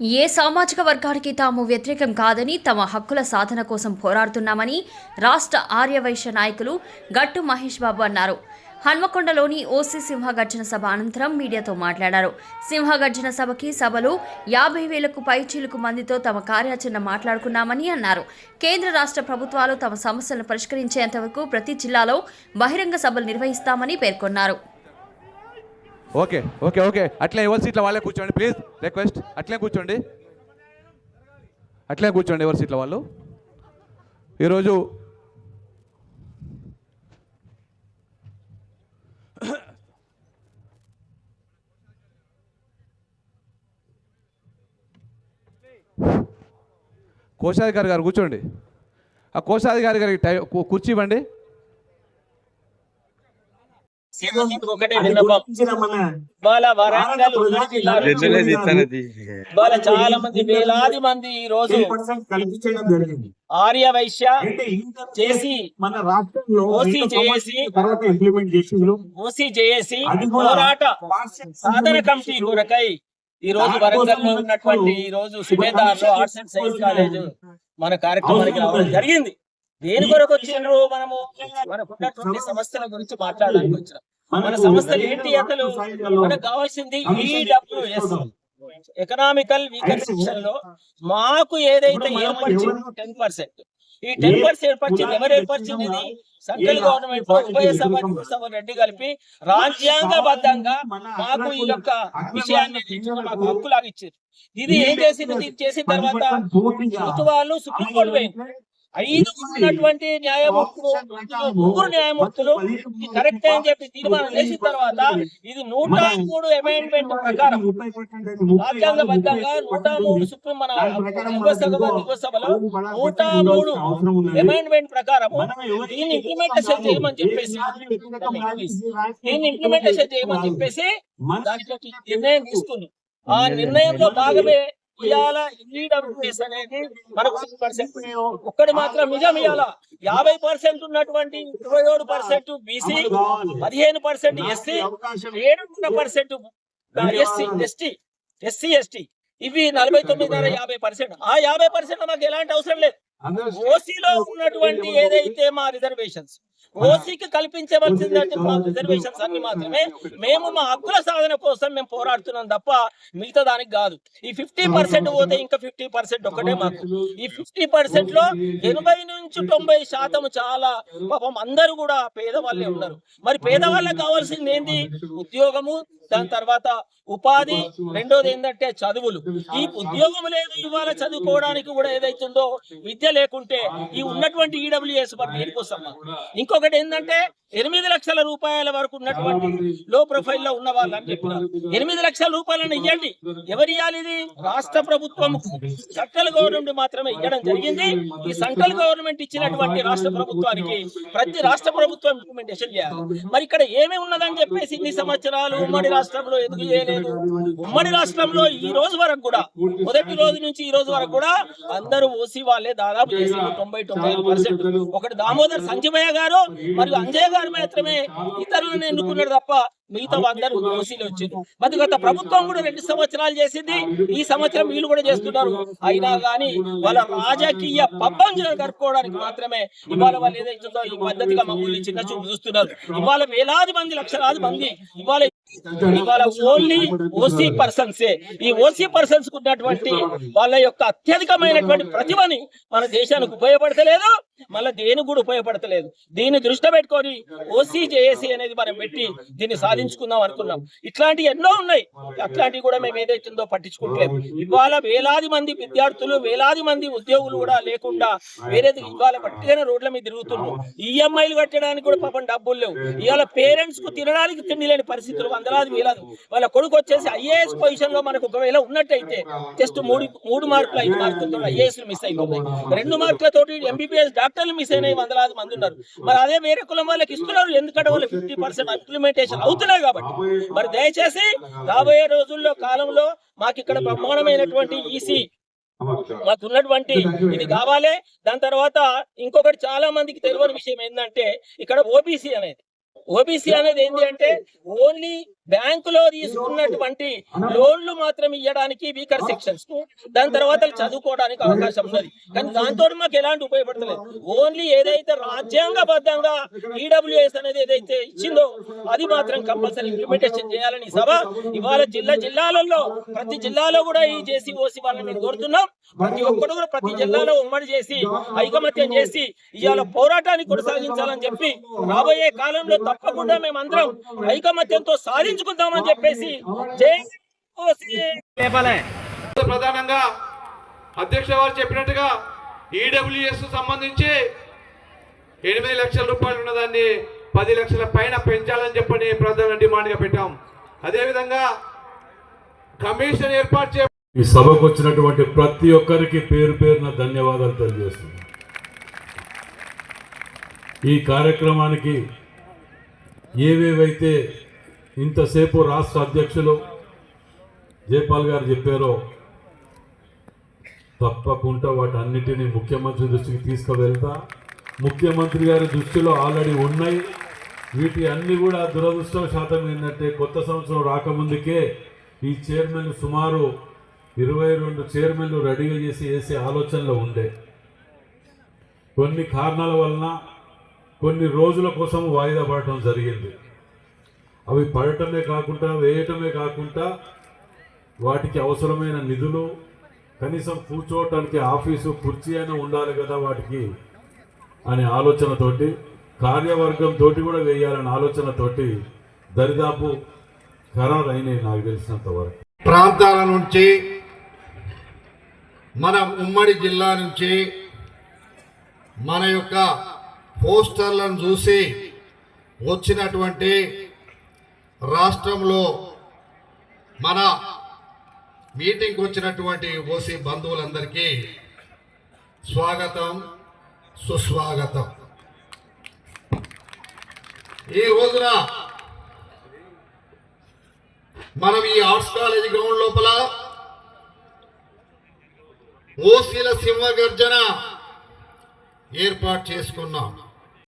ఏ సామాజిక వర్గానికి తాము వ్యతిరేకం కాదని తమ హక్కుల సాధన కోసం పోరాడుతున్నామని రాష్ట్ర ఆర్యవైశ్య నాయకులు గట్టు మహేష్ బాబు అన్నారు. హన్మకొండలోని ఓసీ సింహగర్జన సభ అనంతరం మీడియాతో మాట్లాడారు. సింహగర్జన సభకి సభలో యాభై వేలకు పైచీలకు మందితో తమ కార్యాచరణ మాట్లాడుకున్నామని అన్నారు. కేంద్ర రాష్ట్ర ప్రభుత్వాలు తమ సమస్యలను పరిష్కరించేంతవరకు ప్రతి జిల్లాలో బహిరంగ సభలు నిర్వహిస్తామని పేర్కొన్నారు. Okay okay okay. అట్లే ఎవరి సీట్లో వాళ్ళే కూర్చోండి ప్లీజ్ రిక్వెస్ట్ అట్లే కూర్చోండి. అట్లే కూర్చోండి ఎవరి సీట్లో వాళ్ళు. ఈరోజు కోశాధికారి గారు కూర్చోండి. ఆ కోశాధికారి గారికి టై కూర్చివ్వండి కుర్చీ ఇవ్వండి. ఇవాళ వరంగల్ ఇవాళ చాలా మంది వేలాది మంది ఈ రోజు ఆర్య వైశ్య చేసి మన రాష్ట్రంలో ఓసీ చేసి సంవత్సరాల తర్వాత ఇంప్లిమెంట్ చేసిండ్రు. ఓసీ చేసి పోరాట సాధన కమిటీ కొరకై ఈ రోజు వరంగల్లో ఉన్నటువంటి ఈ రోజు Subedar arts and science college మన కార్యక్రమానికి రావడం జరిగింది. దేని కొరకు వచ్చిండ్రు మనము? మనకున్నటువంటి సమస్యల గురించి మాట్లాడడానికి వచ్చినాం మన సమస్యలు ఏంటి అసలు? మనకు కావాల్సింది ఈడబ్ల్యూఎస్ ఎకనామికల్ వీకర్ సెక్షన్లో మాకు ఏదైతే ఏర్పరిచింది టెన్ పర్సెంట్. ఈ టెన్ పర్సెంట్ ఏర్పరిచింది ఎవరు ఏర్పరిచింది? సెంట్రల్ గవర్నమెంట్ ఉభయ సభ రెడ్డి కలిపి రాజ్యాంగబద్ధంగా మాకు ఈ యొక్క విషయాన్ని మాకు హక్కులాగా ఇచ్చారు. ఇది ఏం చేసింది? చేసిన తర్వాత వాళ్ళు సుప్రీంకోర్టు పోయింది. ఐదు ఉన్నటువంటి న్యాయమూర్తులు ముగ్గురు న్యాయమూర్తులు కరెక్ట్ అని చెప్పి తీర్మానం చేసిన తర్వాత ఇది నూట మూడు అమెండ్మెంట్ ప్రకారం రాజ్యాంగబద్ధంగా నూట మూడు సుప్రీం మన దిగువ దిగువ సభలో నూట మూడు అమెండ్మెంట్ ప్రకారం దీన్ని ఇంప్లిమెంటేషన్ చేయమని చెప్పేసి దీన్ని ఇంప్లిమెంటేషన్ చేయమని చెప్పేసి దాంట్లో నిర్ణయం తీసుకుంది. ఆ నిర్ణయంలో భాగమే ఇవాళ ఈడబ్ల్యూఎస్ అనేది మనకు పర్సెంట్ ఒక్కటి మాత్రం నిజం ఇవాళ యాభై పర్సెంట్ ఉన్నటువంటి ఇరవై ఏడు పర్సెంట్ బీసీ పదిహేను పర్సెంట్ ఎస్సీ ఏడున్నర percent SC ST SC ST. ఇవి నలభై తొమ్మిదిన్నర యాభై పర్సెంట్ ఆ యాభై పర్సెంట్ మాకు ఎలాంటి అవసరం లేదు. ఓసీలో ఉన్నటువంటి ఏదైతే మా రిజర్వేషన్స్ ఓసీకి మా రిజర్వేషన్స్ అన్ని మాత్రమే. మేము మా హక్కుల సాధన కోసం మేము పోరాడుతున్నాం తప్ప మిగతా దానికి కాదు. ఈ ఫిఫ్టీ పర్సెంట్ పోతే ఇంకా ఫిఫ్టీ పర్సెంట్ ఒకటే మాకు. ఈ ఫిఫ్టీ పర్సెంట్లో ఎనభై నుంచి తొంభై శాతం చాలా పాపం అందరూ కూడా పేదవాళ్ళే ఉన్నారు. మరి పేదవాళ్ళకి కావాల్సింది ఏంటి ఉద్యోగము దాని తర్వాత ఉపాధి రెండోది ఏంటంటే చదువులు. ఈ ఉద్యోగం లేదు ఇవాళ చదువుకోవడానికి కూడా ఏదైతుందో విద్య లేకుంటే ఈ ఉన్నటువంటి ఈడబ్ల్యూఎస్ మరి దేనికోసం ఇంకొకటి ఏంటంటే ఎనిమిది లక్షల రూపాయల వరకు ఉన్నటువంటి లో ప్రొఫైల్లో ఉన్న వాళ్ళు అని చెప్పినారు ఎనిమిది లక్షల రూపాయలను ఇవ్వండి ఎవరు ఇవ్వాలి ఇది? రాష్ట్ర ప్రభుత్వం సెంట్రల్ గవర్నమెంట్ మాత్రమే ఇవ్వడం జరిగింది. ఈ సెంట్రల్ గవర్నమెంట్ ఇచ్చినటువంటి రాష్ట్ర ప్రభుత్వానికి ప్రతి రాష్ట్ర ప్రభుత్వం ఇంప్లిమెంటేషన్ చేయాలి. మరి ఇక్కడ ఏమి ఉన్నదని చెప్పేసి ఇన్ని సంవత్సరాలు ఉమ్మడి రాష్ట్రంలో ఎందుకు చేయలేదు? ఉమ్మడి రాష్ట్రంలో ఈ రోజు వరకు కూడా మొదటి రోజు నుంచి ఈ రోజు వరకు కూడా అందరూ ఓసీ వాళ్ళే దాదాపు చేసి తొంభై తొంభై పర్సెంట్. ఒకటి దామోదర్ సంజయ్ గారు మరియు అంజయ్ గారు మాత్రమే ఇతరులను ఎన్నుకున్నారు తప్ప మిగతా అందరూ ఓసీలు వచ్చింది మరి గత ప్రభుత్వం కూడా రెండు సంవత్సరాలు చేసింది. ఈ సంవత్సరం వీళ్ళు కూడా చేస్తున్నారు. అయినా గానీ వాళ్ళ రాజకీయ పబ్బం గడుపుకోవడానికి మాత్రమే ఇవాళ వాళ్ళు ఏదైతుందో ఈ పద్ధతిగా మమ్మల్ని చిన్న చూపు చూస్తున్నారు. ఇవాళ వేలాది మంది లక్షలాది మంది ఇవాళ ఇవాళ ఓన్లీ ఓసీ పర్సన్స్. ఈ ఓసీ పర్సన్స్ ఉన్నటువంటి వాళ్ళ యొక్క అత్యధికమైనటువంటి ప్రతిభని మన దేశానికి ఉపయోగపడతలేదు. మళ్ళీ దేనికి కూడా ఉపయోగపడతలేదు. దీన్ని దృష్టి పెట్టుకొని ఓసీ జేఏసీ అనేది మనం పెట్టి దీన్ని సాధించుకుందాం అనుకున్నాం. ఇట్లాంటి ఎన్నో ఉన్నాయి. అట్లాంటివి కూడా మేము ఏదైతుందో పట్టించుకుంటలేదు ఇవాళ వేలాది మంది విద్యార్థులు వేలాది మంది ఉద్యోగులు కూడా లేకుండా వేరేది ఇవాళ పట్టిగానే రోడ్ల మీద తిరుగుతున్నాం ఈఎంఐలు కట్టడానికి కూడా పాపం డబ్బులు లేవు. ఇవాళ పేరెంట్స్కు తినడానికి తిండి లేని పరిస్థితులు వందలాది వేలాది. వాళ్ళ కొడుకు వచ్చేసి ఐఏఎస్ పొజిషన్లో మనకు ఒకవేళ ఉన్నట్టయితే జస్ట్ మూడు మూడు మార్కులు ఐదు మార్కులతో ఐఏఎస్ మిస్ అయిపోతాయి. రెండు మార్కులతోటి ఎంబీబీఎస్ డాక్టర్లు మిస్ అయిన వందలాది మంది ఉన్నారు. మరి అదే వేరే కులం వాళ్ళకి ఇస్తున్నారు ఎందుకంటే వాళ్ళు ఫిఫ్టీ పర్సెంట్ ఇంప్లిమెంటేషన్ అవుతున్నాయి కాబట్టి. మరి దయచేసి రాబోయే రోజుల్లో కాలంలో మాకు ఇక్కడ బ్రహ్మాండమైనటువంటి ఈసీ మాకు ఉన్నటువంటి ఇది కావాలి. దాని తర్వాత ఇంకొకటి చాలా మందికి తెలియని విషయం ఏంటంటే ఇక్కడ ఓబీసీ అనేది. ఓబీసీ అనేది ఏంటి అంటే ఓన్లీ బ్యాంకులో తీసుకున్నటువంటి లోన్లు మాత్రం ఇవ్వడానికి వీకర్ సెక్షన్స్కు దాని తర్వాత చదువుకోవడానికి అవకాశం ఉన్నది. కానీ దాంతో మాకు ఎలాంటి ఉపయోగపడతలేదు. ఓన్లీ ఏదైతే రాజ్యాంగబద్ధంగా ఈడబ్ల్యూఎస్ అనేది ఏదైతే ఇచ్చిందో అది మాత్రం కంపల్సరీ ఇంప్లిమెంటేషన్ చేయాలని సభ ఇవాళ జిల్లా జిల్లాలలో ప్రతి జిల్లాలో కూడా ఈ చేసి ఓసి వాళ్ళని మేము కోరుతున్నాం. ప్రతి ఒక్కరు కూడా ప్రతి జిల్లాలో ఉమ్మడి చేసి ఐకమత్యం చేసి ఇవాళ పోరాటాన్ని కొనసాగించాలని చెప్పి రాబోయే కాలంలో తప్పకుండా మేమందరం ఐకమత్యంతో సాధించుకుందామని చెప్పేసి ప్రధానంగా అధ్యక్ష వారు చెప్పినట్టుగా ఈడబ్ల్యూఎస్ సంబంధించి ఎనిమిది లక్షల రూపాయలు ఉన్నదాన్ని పది లక్షల పైన పెంచాలని చెప్పని ప్రధాన డిమాండ్గా పెట్టాం. అదేవిధంగా కమిషన్ ఏర్పాటు చే ఈ సభకు వచ్చినటువంటి ప్రతి ఒక్కరికి పేరు పేరున ధన్యవాదాలు తెలియజేస్తున్నాను ఈ కార్యక్రమానికి ఏవేవైతే ఇంతసేపు రాష్ట్ర అధ్యక్షులు జయపాల్ గారు చెప్పారో తప్పకుండా వాటన్నిటినీ ముఖ్యమంత్రి దృష్టికి తీసుకువెళ్తా. ముఖ్యమంత్రి గారి దృష్టిలో ఆల్రెడీ ఉన్నాయి. వీటి అన్ని కూడా దురదృష్టం శాతం ఏంటంటే కొత్త సంవత్సరం రాకముందుకే ఈ చైర్మన్ సుమారు ఇరవై రెండు చైర్మన్లు రెడీగా చేసి వేసే ఆలోచనలో ఉండే. కొన్ని కారణాల వలన కొన్ని రోజుల కోసం వాయిదా పడటం జరిగింది. అవి పడటమే కాకుండా వేయటమే కాకుండా వాటికి అవసరమైన నిధులు కనీసం కూర్చోవటానికి ఆఫీసు కుర్చీ అయినా ఉండాలి కదా వాటికి అనే ఆలోచనతోటి కార్యవర్గం తోటి కూడా వేయాలనే ఆలోచనతోటి దరిదాపు ఖరారు అయినాయి నాకు తెలిసినంత వరకు. ప్రాంతాల నుంచి మన ఉమ్మడి జిల్లా నుంచి మన యొక్క పోస్టర్లను చూసి వచ్చినటువంటి రాష్ట్రంలో మన మీటింగ్కి వచ్చినటువంటి ఓసీ బంధువులందరికీ స్వాగతం సుస్వాగతం. ఈ రోజున మనం ఈ ఆర్ట్స్ కాలేజీ గ్రౌండ్ లోపల ఓసీల సింహగర్జన ఏర్పాటు చేసుకున్నాం.